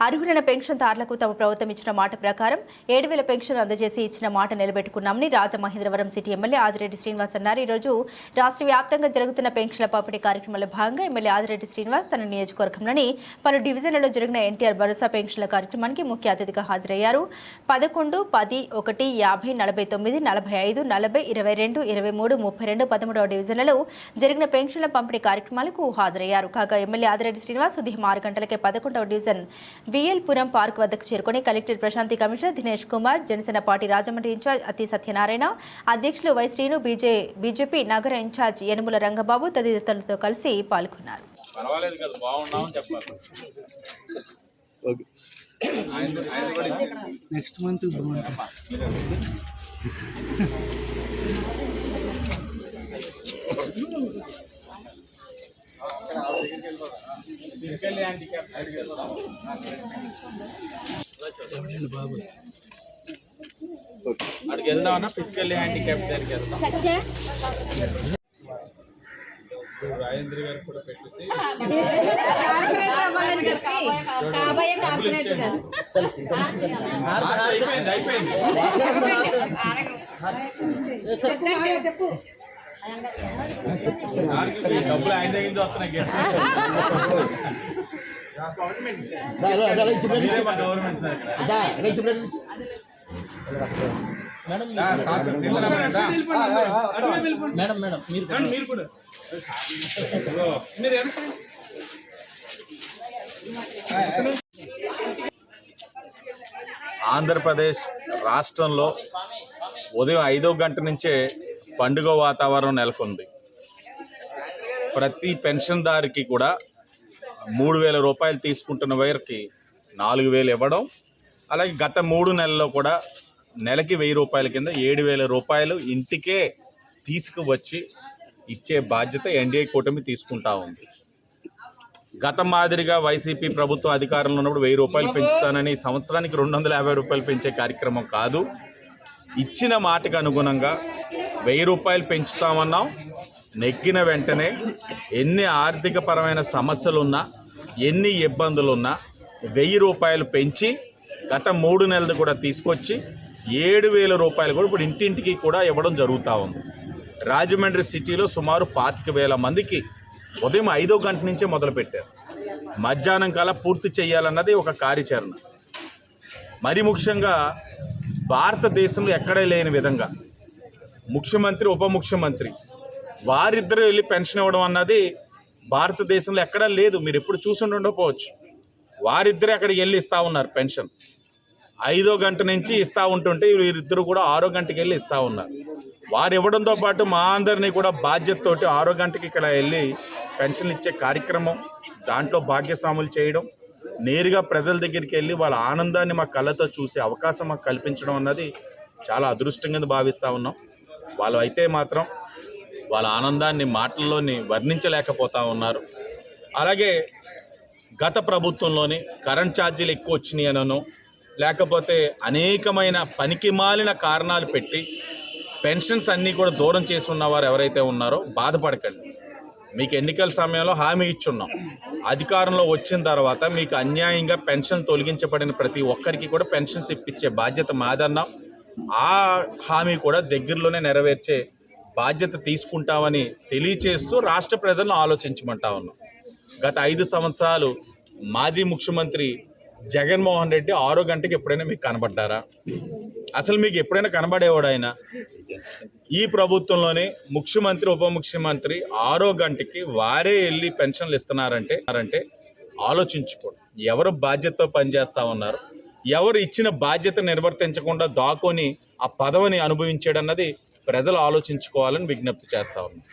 అర్హులైన పెన్షన్దారులకు తమ ప్రభుత్వం ఇచ్చిన మాట ప్రకారం ఏడు వేల పెన్షన్ అందజేసి ఇచ్చిన మాట నిలబెట్టుకున్నామని రాజమహేంద్రవరం సిటీ ఎమ్మెల్యే ఆదిరెడ్డి శ్రీనివాస్ అన్నారు. ఈరోజు రోజు రాష్ట్ర వ్యాప్తంగా జరుగుతున్న పెన్షన్ల పంపిణీ కార్యక్రమంలో భాగంగా ఎమ్మెల్యే ఆదిరెడ్డి శ్రీనివాస్ తన నియోజకవర్గంలోని పలు డివిజన్లలో జరిగిన ఎన్టీఆర్ భరోసా పెన్షన్ల కార్యక్రమానికి ముఖ్య అతిథిగా హాజరయ్యారు. పదకొండు పది ఒకటి యాభై నలభై తొమ్మిది నలభై ఐదు నలభై ఇరవై రెండు ఇరవై మూడు ముప్పై రెండు పదమూడవ డివిజన్లలో జరిగిన పెన్షన్ల పంపిణీ కార్యక్రమాలకు హాజరయ్యారు. కాగా ఎమ్మెల్యే ఆదిరెడ్డి శ్రీనివాస్ ఉదయం ఆరు గంటలకే పదకొండవ డివిజన్ విఎల్పురం పార్క్ వద్దకు చేరుకుని collector Prashanthi commissioner Dinesh Kumar Janasena party Rajahmundry in charge Athi Satyanarayana అధ్యక్షులు వై శ్రీను బీజే బీజేపీ నగర ఇన్ఛార్జ్ యనుముల రంగబాబు తదితరులతో కలిసి పాల్గొన్నారు. పర్వాలేదు కదా బాగున్నామని చెప్పాలి ఆయన ఆయన కూడా ఇచ్చేయండి. నెక్స్ట్ మంత్ అమ్మా, ఫిజికల్ హ్యాండిక్యాప్ సైడ్కి వెళ్దాం. బాబు అక్కడికి వెళ్దామన్నా ఫిజికల్ హ్యాండిక్యాప్ దగ్గరికి వెళ్దాం. రాజేంద్ర గారు కూడా పెట్టేసి అయిపోయింది అయిపోయింది. ఈ డబ్బులు ఆయన దగ్గర వస్తున్నాయి గవర్నమెంట్ సార్. మేడం మేడం మీరు మీరు కూడా. మీరు. ఆంధ్రప్రదేశ్ రాష్ట్రంలో ఉదయం ఐదో గంట నుంచే పండుగ వాతావరణం నెలకొంది. ప్రతి పెన్షన్దారికి కూడా మూడు వేల రూపాయలు తీసుకుంటున్న వారికి నాలుగు వేలు ఇవ్వడం అలాగే గత మూడు నెలల్లో కూడా నెలకి వెయ్యి రూపాయల కింద ఏడు వేల రూపాయలు ఇంటికే తీసుకువచ్చి ఇచ్చే బాధ్యత ఎన్డీఏ కూటమి తీసుకుంటా ఉంది. గత మాదిరిగా వైసీపీ ప్రభుత్వం అధికారంలో ఉన్నప్పుడు వెయ్యి రూపాయలు పెంచుతానని సంవత్సరానికి రెండు వందల యాభై రూపాయలు పెంచే కార్యక్రమం కాదు. ఇచ్చిన మాటకు అనుగుణంగా వెయ్యి రూపాయలు పెంచుతామన్నాం. నెగ్గిన వెంటనే ఎన్ని ఆర్థికపరమైన సమస్యలున్నా ఎన్ని ఇబ్బందులున్నా వెయ్యి రూపాయలు పెంచి గత మూడు నెలలు కూడా తీసుకొచ్చి ఏడు వేల రూపాయలు కూడా ఇప్పుడు ఇంటింటికి కూడా ఇవ్వడం జరుగుతూ ఉంది. రాజమండ్రి సిటీలో సుమారు పాతిక వేల మందికి ఉదయం ఐదో గంట నుంచే మొదలుపెట్టారు. మధ్యాహ్నం కల్లా పూర్తి చేయాలన్నది ఒక కార్యాచరణ. మరి ముఖ్యంగా భారతదేశంలో ఎక్కడే లేని విధంగా ముఖ్యమంత్రి ఉప ముఖ్యమంత్రి. వారిద్దరూ వెళ్ళి పెన్షన్ ఇవ్వడం అన్నది భారతదేశంలో ఎక్కడా లేదు. మీరు ఎప్పుడు చూసుండి ఉండకపోవచ్చు. వారిద్దరే అక్కడికి వెళ్ళి ఇస్తూ ఉన్నారు పెన్షన్. ఐదో గంట నుంచి ఇస్తూ ఉంటుంటే వీరిద్దరు కూడా ఆరో గంటకి వెళ్ళి ఇస్తూ ఉన్నారు. వారు ఇవ్వడంతో పాటు మా అందరినీ కూడా బాధ్యతతోటి ఆరో గంటకి ఇక్కడ వెళ్ళి పెన్షన్ ఇచ్చే కార్యక్రమం దాంట్లో భాగ్యస్వాములు చేయడం నేరుగా ప్రజల దగ్గరికి వెళ్ళి వాళ్ళ ఆనందాన్ని మా కళ్ళతో చూసే అవకాశం మాకు కల్పించడం అన్నది చాలా అదృష్టంగా భావిస్తూ ఉన్నాం. వాళ్ళు అయితే మాత్రం వాళ్ళ ఆనందాన్ని మాటల్లోని వర్ణించలేకపోతా ఉన్నారు. అలాగే గత ప్రభుత్వంలోని కరెంట్ ఛార్జీలు ఎక్కువ వచ్చినాయనను లేకపోతే అనేకమైన పనికి మాలిన కారణాలు పెట్టి పెన్షన్స్ అన్నీ కూడా దూరం చేసి ఉన్నవారు ఎవరైతే ఉన్నారో బాధపడకండి. మీకు ఎన్నికల సమయంలో హామీ ఇచ్చున్నాం. అధికారంలో వచ్చిన తర్వాత మీకు అన్యాయంగా పెన్షన్ తొలగించబడిన ప్రతి ఒక్కరికి కూడా పెన్షన్స్ ఇప్పించే బాధ్యత మాదన్నాం. ఆ హామీ కూడా దగ్గరలోనే నెరవేర్చే బాధ్యత తీసుకుంటామని తెలియచేస్తూ రాష్ట్ర ప్రజలను ఆలోచించమంటా ఉన్నాం. గత ఐదు సంవత్సరాలు మాజీ ముఖ్యమంత్రి జగన్మోహన్ రెడ్డి ఆరో గంటకి ఎప్పుడైనా మీకు కనబడ్డారా? అసలు మీకు ఎప్పుడైనా కనబడేవాడు ఆయన ఈ ప్రభుత్వంలోనే ముఖ్యమంత్రి ఉప ముఖ్యమంత్రి ఆరో గంటకి వారే వెళ్ళి పెన్షన్లు ఇస్తున్నారంటే అంటే ఆలోచించుకోండి. ఎవరు బాధ్యతతో పనిచేస్తా ఉన్నారు? ఎవరు ఇచ్చిన బాధ్యత నిర్వర్తించకుండా దాకొని ఆ పదవిని అనుభవించాడన్నది ప్రజలు ఆలోచించుకోవాలని విజ్ఞప్తి చేస్తా ఉన్నాం.